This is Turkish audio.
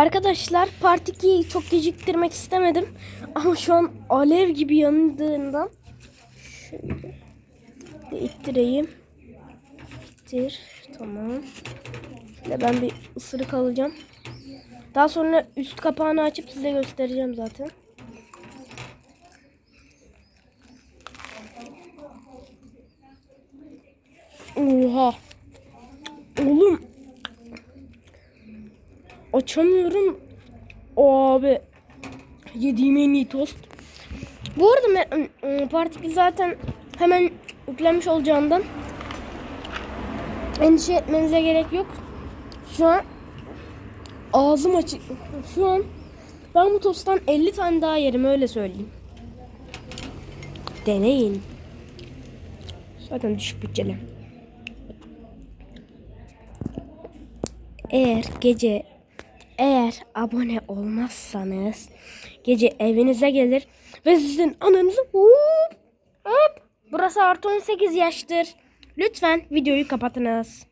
Arkadaşlar Part 2'yi çok geciktirmek istemedim. Ama şu an alev gibi yanındığından şöyle ittireyim. İttir. Tamam. Şöyle ben bir ısırık alacağım. Daha sonra üst kapağını açıp size göstereceğim zaten. Oha. Açamıyorum. Abi. Yediğim en iyi tost. Bu arada ben, ım, Part 2 zaten hemen yüklenmiş olacağından endişe etmenize gerek yok. Şu an ağzım açık. Şu an ben bu tosttan 50 tane daha yerim öyle söyleyeyim. Deneyin. Zaten düşük bütçeli. Eğer gece eğer abone olmazsanız gece evinize gelir ve sizin ananızı hop hop burası artı 18 yaştır. Lütfen videoyu kapatınız.